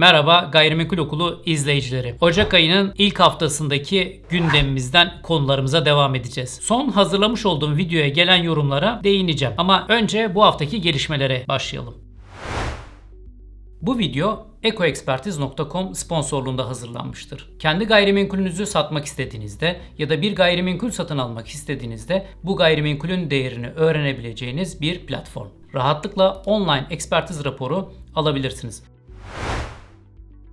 Merhaba Gayrimenkul Okulu izleyicileri. Ocak ayının ilk haftasındaki gündemimizden konularımıza devam edeceğiz. Son hazırlamış olduğum videoya gelen yorumlara değineceğim. Ama önce bu haftaki gelişmelere başlayalım. Bu video ekoexpertiz.com sponsorluğunda hazırlanmıştır. Kendi gayrimenkulünüzü satmak istediğinizde ya da bir gayrimenkul satın almak istediğinizde bu gayrimenkulün değerini öğrenebileceğiniz bir platform. Rahatlıkla online ekspertiz raporu alabilirsiniz.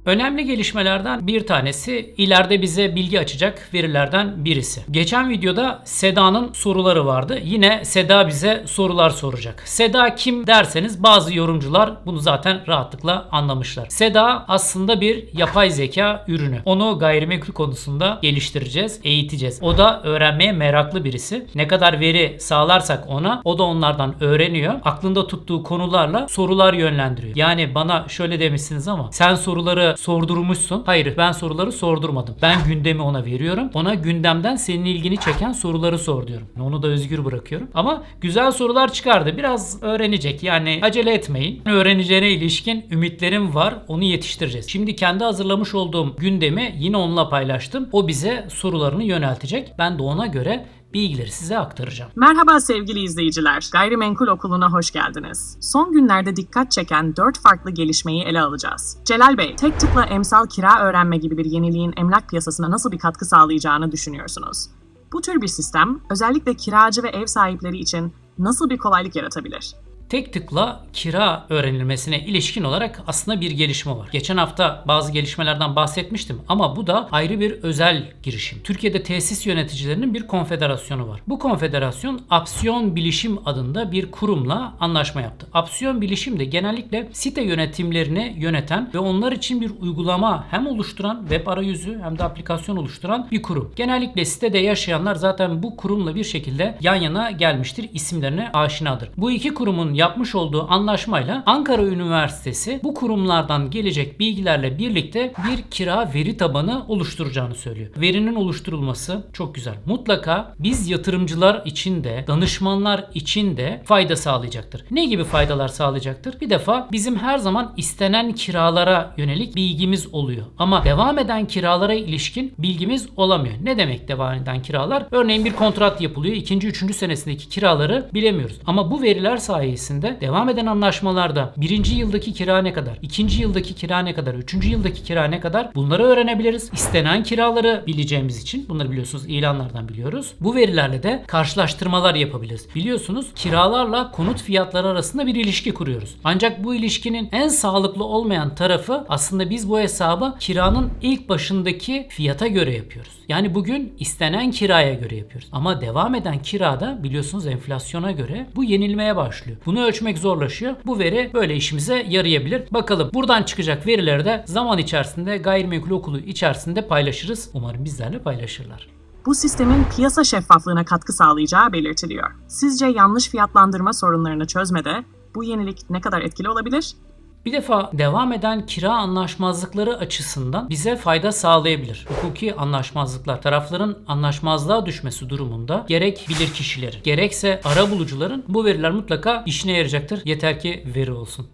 Önemli gelişmelerden bir tanesi ileride bize bilgi açacak verilerden birisi. Geçen videoda Seda'nın soruları vardı. Yine Seda bize sorular soracak. Seda kim derseniz bazı yorumcular bunu zaten rahatlıkla anlamışlar. Seda aslında bir yapay zeka ürünü. Onu gayrimenkul konusunda geliştireceğiz, eğiteceğiz. O da öğrenmeye meraklı birisi. Ne kadar veri sağlarsak ona o da onlardan öğreniyor. Aklında tuttuğu konularla sorular yönlendiriyor. Yani bana şöyle demişsiniz ama sen soruları sordurmuşsun. Hayır ben soruları sordurmadım. Ben gündemi ona veriyorum. Ona gündemden senin ilgini çeken soruları sor diyorum. Onu da özgür bırakıyorum. Ama güzel sorular çıkardı. Biraz öğrenecek. Yani acele etmeyin. Öğreneceğine ilişkin ümitlerim var. Onu yetiştireceğiz. Şimdi kendi hazırlamış olduğum gündemi yine onunla paylaştım. O bize sorularını yöneltecek. Ben de ona göre bilgileri size aktaracağım. Merhaba sevgili izleyiciler. Gayrimenkul Okulu'na hoş geldiniz. Son günlerde dikkat çeken 4 farklı gelişmeyi ele alacağız. Celal Bey, tek tıkla emsal kira öğrenme gibi bir yeniliğin emlak piyasasına nasıl bir katkı sağlayacağını düşünüyorsunuz? Bu tür bir sistem özellikle kiracı ve ev sahipleri için nasıl bir kolaylık yaratabilir? Tek tıkla kira öğrenilmesine ilişkin olarak aslında bir gelişme var. Geçen hafta bazı gelişmelerden bahsetmiştim ama bu da ayrı bir özel girişim. Türkiye'de tesis yöneticilerinin bir konfederasyonu var. Bu konfederasyon Apsiyon Bilişim adında bir kurumla anlaşma yaptı. Apsiyon Bilişim de genellikle site yönetimlerini yöneten ve onlar için bir uygulama hem oluşturan web arayüzü hem de aplikasyon oluşturan bir kurum. Genellikle sitede yaşayanlar zaten bu kurumla bir şekilde yan yana gelmiştir. isimlerine aşinadır. Bu iki kurumun yapmış olduğu anlaşmayla Ankara Üniversitesi bu kurumlardan gelecek bilgilerle birlikte bir kira veri tabanı oluşturacağını söylüyor. Verinin oluşturulması çok güzel. Mutlaka biz yatırımcılar için de, danışmanlar için de fayda sağlayacaktır. Ne gibi faydalar sağlayacaktır? Bir defa bizim her zaman istenen kiralara yönelik bilgimiz oluyor. Ama devam eden kiralara ilişkin bilgimiz olamıyor. Ne demek devam eden kiralar? Örneğin bir kontrat yapılıyor. ikinci, üçüncü senesindeki kiraları bilemiyoruz. Ama bu veriler sayesinde devam eden anlaşmalarda birinci yıldaki kira ne kadar, ikinci yıldaki kira ne kadar, üçüncü yıldaki kira ne kadar bunları öğrenebiliriz. İstenen kiraları bileceğimiz için bunları biliyorsunuz ilanlardan biliyoruz. Bu verilerle de karşılaştırmalar yapabiliriz. Biliyorsunuz kiralarla konut fiyatları arasında bir ilişki kuruyoruz. Ancak bu ilişkinin en sağlıklı olmayan tarafı aslında biz bu hesabı kiranın ilk başındaki fiyata göre yapıyoruz. Yani bugün istenen kiraya göre yapıyoruz. Ama devam eden kirada biliyorsunuz enflasyona göre bu yenilmeye başlıyor. Bunu ölçmek zorlaşıyor. Bu veri böyle işimize yarayabilir. Bakalım buradan çıkacak verileri de zaman içerisinde gayrimenkul okulu içerisinde paylaşırız. Umarım bizlerle paylaşırlar. Bu sistemin piyasa şeffaflığına katkı sağlayacağı belirtiliyor. Sizce yanlış fiyatlandırma sorunlarını çözmede bu yenilik ne kadar etkili olabilir? Bir defa devam eden kira anlaşmazlıkları açısından bize fayda sağlayabilir. Hukuki anlaşmazlıklar tarafların anlaşmazlığa düşmesi durumunda gerek bilir kişilerin gerekse ara bulucuların bu veriler mutlaka işine yarayacaktır. Yeter ki veri olsun.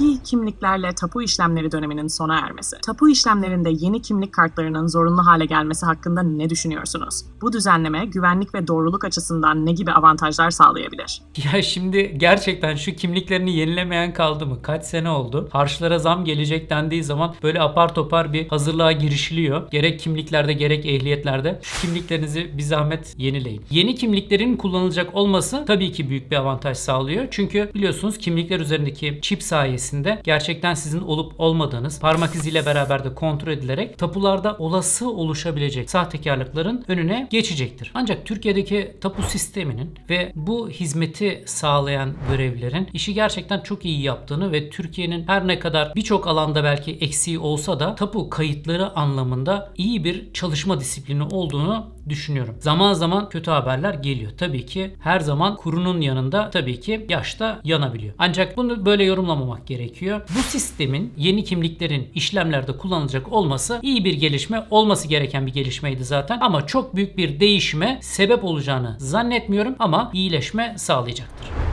Eski kimliklerle tapu işlemleri döneminin sona ermesi. Tapu işlemlerinde yeni kimlik kartlarının zorunlu hale gelmesi hakkında ne düşünüyorsunuz? Bu düzenleme güvenlik ve doğruluk açısından ne gibi avantajlar sağlayabilir? Ya şimdi gerçekten şu kimliklerini yenilemeyen kaldı mı? Kaç sene oldu? Harçlara zam gelecek dendiği zaman böyle apar topar bir hazırlığa girişiliyor. Gerek kimliklerde gerek ehliyetlerde. Şu kimliklerinizi bir zahmet yenileyin. Yeni kimliklerin kullanılacak olması tabii ki büyük bir avantaj sağlıyor. Çünkü biliyorsunuz kimlikler üzerindeki çip sayesinde gerçekten sizin olup olmadığınız parmak iziyle beraber de kontrol edilerek tapularda olası oluşabilecek sahtekarlıkların önüne geçecektir. Ancak Türkiye'deki tapu sisteminin ve bu hizmeti sağlayan görevlilerin işi gerçekten çok iyi yaptığını ve Türkiye'nin her ne kadar birçok alanda belki eksiği olsa da tapu kayıtları anlamında iyi bir çalışma disiplini olduğunu düşünüyorum. Zaman zaman kötü haberler geliyor. Tabii ki her zaman kurunun yanında tabii ki yaşta yanabiliyor. Ancak bunu böyle yorumlamamak gerekiyor. Bu sistemin yeni kimliklerin işlemlerde kullanılacak olması iyi bir gelişme, olması gereken bir gelişmeydi zaten. Ama çok büyük bir değişime sebep olacağını zannetmiyorum ama iyileşme sağlayacaktır.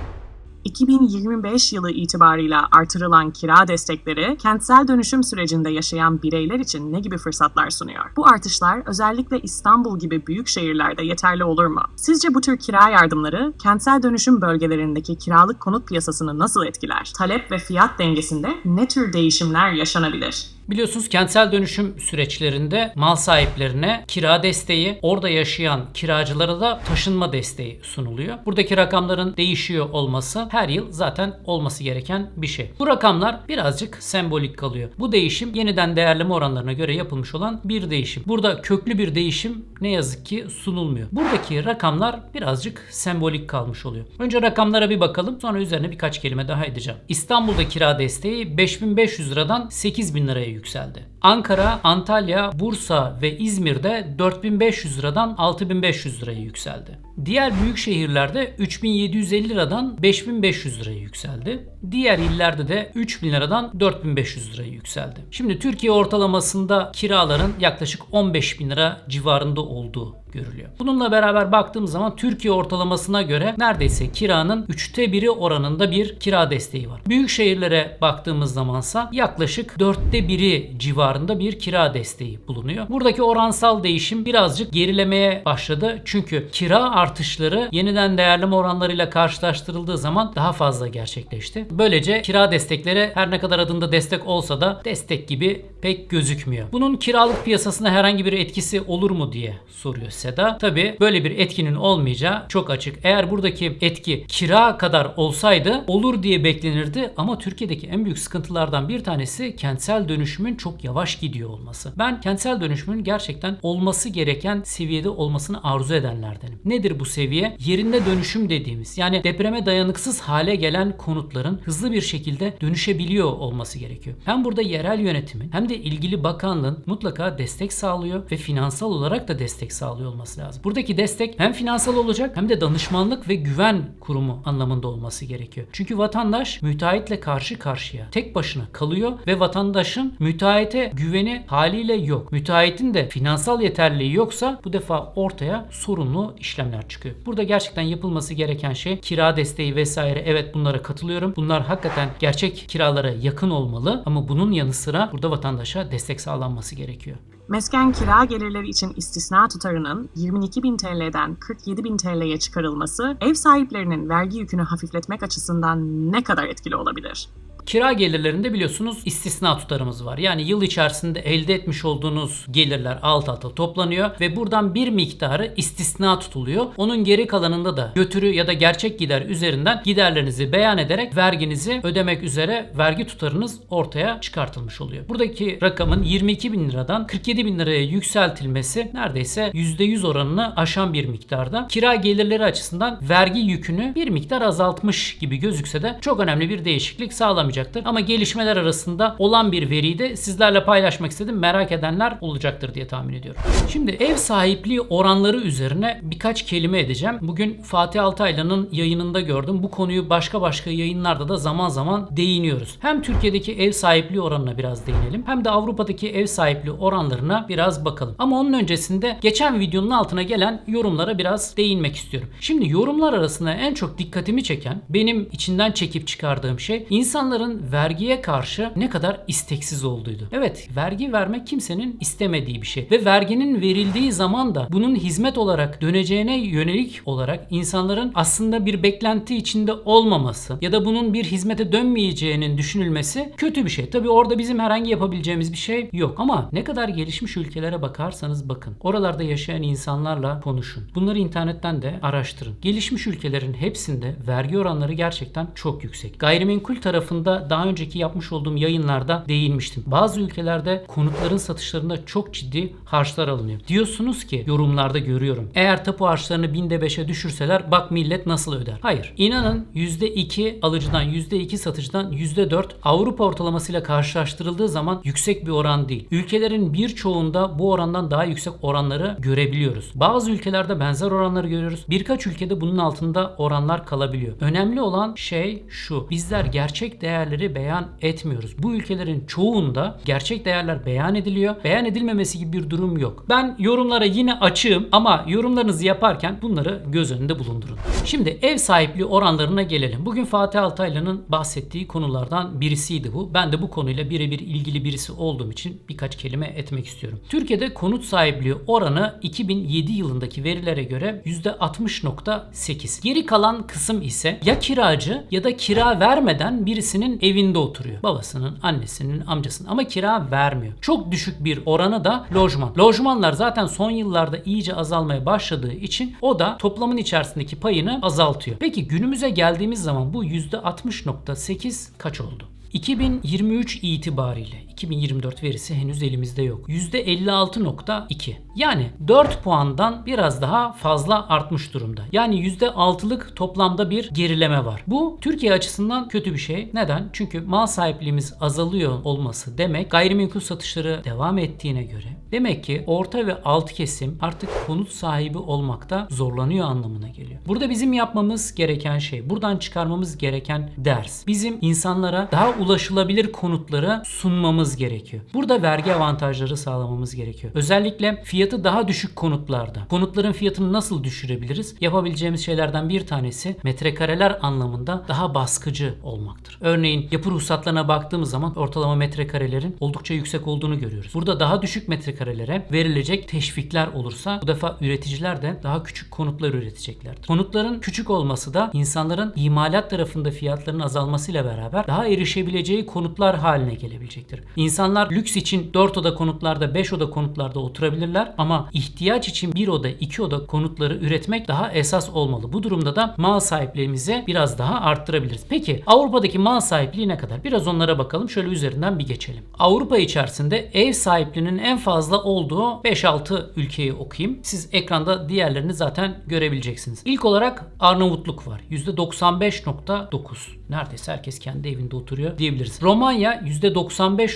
2025 yılı itibarıyla artırılan kira destekleri kentsel dönüşüm sürecinde yaşayan bireyler için ne gibi fırsatlar sunuyor? Bu artışlar özellikle İstanbul gibi büyük şehirlerde yeterli olur mu? Sizce bu tür kira yardımları kentsel dönüşüm bölgelerindeki kiralık konut piyasasını nasıl etkiler? Talep ve fiyat dengesinde ne tür değişimler yaşanabilir? Biliyorsunuz kentsel dönüşüm süreçlerinde mal sahiplerine kira desteği, orada yaşayan kiracılara da taşınma desteği sunuluyor. Buradaki rakamların değişiyor olması her yıl zaten olması gereken bir şey. Bu rakamlar birazcık sembolik kalıyor. Bu değişim yeniden değerleme oranlarına göre yapılmış olan bir değişim. Burada köklü bir değişim ne yazık ki sunulmuyor. Buradaki rakamlar birazcık sembolik kalmış oluyor. Önce rakamlara bir bakalım sonra üzerine birkaç kelime daha edeceğim. İstanbul'da kira desteği 5500 liradan 8000 liraya yükseldi. Ankara, Antalya, Bursa ve İzmir'de 4500 liradan 6500 liraya yükseldi. Diğer büyük şehirlerde 3750 liradan 5500 liraya yükseldi. Diğer illerde de 3000 liradan 4500 liraya yükseldi. Şimdi Türkiye ortalamasında kiraların yaklaşık 15 bin lira civarında olduğu görülüyor. Bununla beraber baktığımız zaman Türkiye ortalamasına göre neredeyse kiranın üçte biri oranında bir kira desteği var. Büyük şehirlere baktığımız zamansa yaklaşık dörtte biri civarında bir kira desteği bulunuyor. Buradaki oransal değişim birazcık gerilemeye başladı. Çünkü kira artışları yeniden değerleme oranlarıyla karşılaştırıldığı zaman daha fazla gerçekleşti. Böylece kira destekleri her ne kadar adında destek olsa da destek gibi pek gözükmüyor. Bunun kiralık piyasasına herhangi bir etkisi olur mu diye soruyor Seda. Tabi böyle bir etkinin olmayacağı çok açık. Eğer buradaki etki kira kadar olsaydı olur diye beklenirdi ama Türkiye'deki en büyük sıkıntılardan bir tanesi kentsel dönüşümün çok yavaş gidiyor olması. Ben kentsel dönüşümün gerçekten olması gereken seviyede olmasını arzu edenlerdenim. Nedir bu seviye? Yerinde dönüşüm dediğimiz yani depreme dayanıksız hale gelen konutların hızlı bir şekilde dönüşebiliyor olması gerekiyor. Hem burada yerel yönetimin hem de ilgili bakanlığın mutlaka destek sağlıyor ve finansal olarak da destek sağlıyor olması lazım. Buradaki destek hem finansal olacak hem de danışmanlık ve güven kurumu anlamında olması gerekiyor. Çünkü vatandaş müteahhitle karşı karşıya tek başına kalıyor ve vatandaşın müteahhite güveni haliyle yok. Müteahhitin de finansal yeterliliği yoksa bu defa ortaya sorunlu işlemler çıkıyor. Burada gerçekten yapılması gereken şey kira desteği vesaire evet bunlara katılıyorum. Bunlar hakikaten gerçek kiralara yakın olmalı ama bunun yanı sıra burada vatandaşa destek sağlanması gerekiyor. Mesken kira gelirleri için istisna tutarının 22.000 TL'den 47.000 TL'ye çıkarılması ev sahiplerinin vergi yükünü hafifletmek açısından ne kadar etkili olabilir? Kira gelirlerinde biliyorsunuz istisna tutarımız var. Yani yıl içerisinde elde etmiş olduğunuz gelirler alt alta toplanıyor ve buradan bir miktarı istisna tutuluyor. Onun geri kalanında da götürü ya da gerçek gider üzerinden giderlerinizi beyan ederek verginizi ödemek üzere vergi tutarınız ortaya çıkartılmış oluyor. Buradaki rakamın 22 bin liradan 47 bin liraya yükseltilmesi neredeyse %100 oranını aşan bir miktarda. Kira gelirleri açısından vergi yükünü bir miktar azaltmış gibi gözükse de çok önemli bir değişiklik sağlamayacak olmayacaktır. Ama gelişmeler arasında olan bir veriyi de sizlerle paylaşmak istedim. Merak edenler olacaktır diye tahmin ediyorum. Şimdi ev sahipliği oranları üzerine birkaç kelime edeceğim. Bugün Fatih Altaylı'nın yayınında gördüm. Bu konuyu başka başka yayınlarda da zaman zaman değiniyoruz. Hem Türkiye'deki ev sahipliği oranına biraz değinelim hem de Avrupa'daki ev sahipliği oranlarına biraz bakalım. Ama onun öncesinde geçen videonun altına gelen yorumlara biraz değinmek istiyorum. Şimdi yorumlar arasında en çok dikkatimi çeken benim içinden çekip çıkardığım şey insanların vergiye karşı ne kadar isteksiz olduğuydu. Evet, vergi vermek kimsenin istemediği bir şey ve verginin verildiği zaman da bunun hizmet olarak döneceğine yönelik olarak insanların aslında bir beklenti içinde olmaması ya da bunun bir hizmete dönmeyeceğinin düşünülmesi kötü bir şey. Tabii orada bizim herhangi yapabileceğimiz bir şey yok ama ne kadar gelişmiş ülkelere bakarsanız bakın. Oralarda yaşayan insanlarla konuşun. Bunları internetten de araştırın. Gelişmiş ülkelerin hepsinde vergi oranları gerçekten çok yüksek. Gayrimenkul tarafında daha önceki yapmış olduğum yayınlarda değinmiştim. Bazı ülkelerde konutların satışlarında çok ciddi harçlar alınıyor. Diyorsunuz ki yorumlarda görüyorum. Eğer tapu harçlarını binde 5'e düşürseler bak millet nasıl öder? Hayır. İnanın %2 alıcıdan %2 satıcıdan %4 Avrupa ortalamasıyla karşılaştırıldığı zaman yüksek bir oran değil. Ülkelerin birçoğunda bu orandan daha yüksek oranları görebiliyoruz. Bazı ülkelerde benzer oranları görüyoruz. Birkaç ülkede bunun altında oranlar kalabiliyor. Önemli olan şey şu. Bizler gerçek değer değerleri beyan etmiyoruz. Bu ülkelerin çoğunda gerçek değerler beyan ediliyor. Beyan edilmemesi gibi bir durum yok. Ben yorumlara yine açığım ama yorumlarınızı yaparken bunları göz önünde bulundurun. Şimdi ev sahipliği oranlarına gelelim. Bugün Fatih Altaylı'nın bahsettiği konulardan birisiydi bu. Ben de bu konuyla birebir ilgili birisi olduğum için birkaç kelime etmek istiyorum. Türkiye'de konut sahipliği oranı 2007 yılındaki verilere göre %60.8. Geri kalan kısım ise ya kiracı ya da kira vermeden birisinin evinde oturuyor. Babasının, annesinin, amcasının ama kira vermiyor. Çok düşük bir oranı da lojman. Lojmanlar zaten son yıllarda iyice azalmaya başladığı için o da toplamın içerisindeki payını azaltıyor. Peki günümüze geldiğimiz zaman bu %60.8 kaç oldu? 2023 itibariyle 2024 verisi henüz elimizde yok. %56.2. Yani 4 puandan biraz daha fazla artmış durumda. Yani %6'lık toplamda bir gerileme var. Bu Türkiye açısından kötü bir şey. Neden? Çünkü mal sahipliğimiz azalıyor olması demek gayrimenkul satışları devam ettiğine göre demek ki orta ve alt kesim artık konut sahibi olmakta zorlanıyor anlamına geliyor. Burada bizim yapmamız gereken şey, buradan çıkarmamız gereken ders. Bizim insanlara daha ulaşılabilir konutları sunmamız gerekiyor. Burada vergi avantajları sağlamamız gerekiyor. Özellikle fiyatı daha düşük konutlarda. Konutların fiyatını nasıl düşürebiliriz? Yapabileceğimiz şeylerden bir tanesi metrekareler anlamında daha baskıcı olmaktır. Örneğin yapı ruhsatlarına baktığımız zaman ortalama metrekarelerin oldukça yüksek olduğunu görüyoruz. Burada daha düşük metrekarelere verilecek teşvikler olursa bu defa üreticiler de daha küçük konutlar üreteceklerdir. Konutların küçük olması da insanların imalat tarafında fiyatların azalmasıyla beraber daha erişebileceği konutlar haline gelebilecektir. İnsanlar lüks için 4 oda konutlarda 5 oda konutlarda oturabilirler ama ihtiyaç için 1 oda 2 oda konutları üretmek daha esas olmalı. Bu durumda da mal sahipliğimizi biraz daha arttırabiliriz. Peki Avrupa'daki mal sahipliği ne kadar? Biraz onlara bakalım. Şöyle üzerinden bir geçelim. Avrupa içerisinde ev sahipliğinin en fazla olduğu 5-6 ülkeyi okuyayım. Siz ekranda diğerlerini zaten görebileceksiniz. İlk olarak Arnavutluk var. %95.9. Neredeyse herkes kendi evinde oturuyor diyebiliriz. Romanya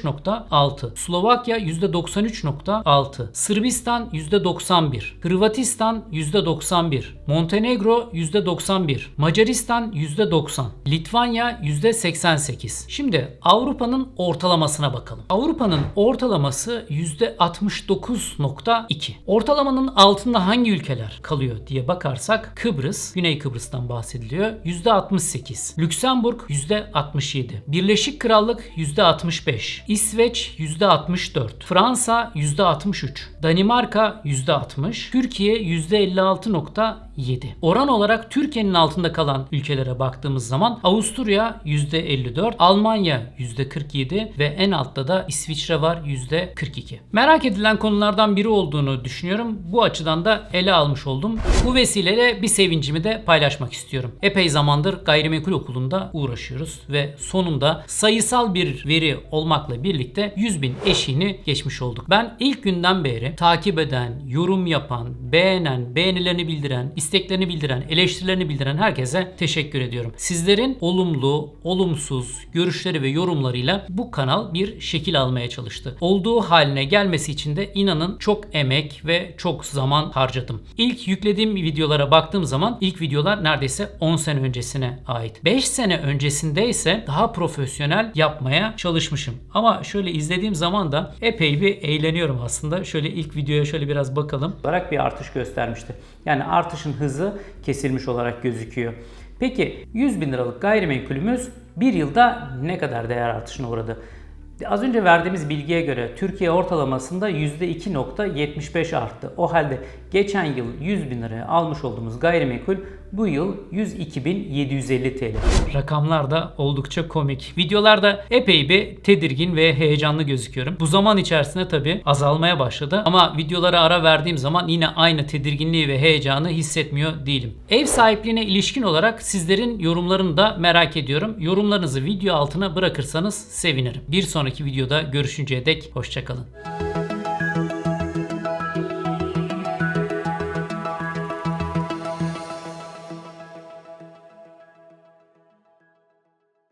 %95.6. Slovakya %93.6. Sırbistan %91. Hırvatistan %91. Montenegro %91. Macaristan %90. Litvanya %88. Şimdi Avrupa'nın ortalamasına bakalım. Avrupa'nın ortalaması %69.2. Ortalamanın altında hangi ülkeler kalıyor diye bakarsak Kıbrıs, Güney Kıbrıs'tan bahsediliyor. %68. Lüksemburg %67. Birleşik Krallık %65. İsveç %64. Fransa %63. Danimarka %60. Türkiye %56.7. Oran olarak Türkiye'nin altında kalan ülkelere baktığımız zaman Avusturya %54, Almanya %47 ve en altta da İsviçre var %42. Merak edilen konulardan biri olduğunu düşünüyorum. Bu açıdan da ele almış oldum. Bu vesileyle bir sevincimi de paylaşmak istiyorum. Epey zamandır gayrimenkul okulunda uğraşıyoruz ve sonunda sayısal bir veri olmakla birlikte 100 bin eşiğini geçmiş olduk. Ben ilk günden beri takip eden, yorum yapan, beğenen, beğenilerini bildiren, isteklerini bildiren, eleştirilerini bildiren herkese teşekkür ediyorum. Sizlerin olumlu, olumsuz görüşleri ve yorumlarıyla bu kanal bir şekil almaya çalıştı. Olduğu haline gelmesi için de inanın çok emek ve çok zaman harcadım. İlk yüklediğim videolara baktığım zaman ilk videolar neredeyse 10 sene öncesine ait. 5 sene öncesinde ise daha profesyonel yapmaya çalışmışım. Şöyle izlediğim zaman da epey bir eğleniyorum aslında. Şöyle ilk videoya şöyle biraz bakalım. Olarak bir artış göstermişti. Yani artışın hızı kesilmiş olarak gözüküyor. Peki 100 bin liralık gayrimenkulümüz bir yılda ne kadar değer artışına uğradı? Az önce verdiğimiz bilgiye göre Türkiye ortalamasında %2.75 arttı. O halde geçen yıl 100 bin liraya almış olduğumuz gayrimenkul bu yıl 102.750 TL. Rakamlar da oldukça komik. Videolarda epey bir tedirgin ve heyecanlı gözüküyorum. Bu zaman içerisinde tabi azalmaya başladı ama videolara ara verdiğim zaman yine aynı tedirginliği ve heyecanı hissetmiyor değilim. Ev sahipliğine ilişkin olarak sizlerin yorumlarını da merak ediyorum. Yorumlarınızı video altına bırakırsanız sevinirim. Bir sonraki videoda görüşünceye dek hoşçakalın.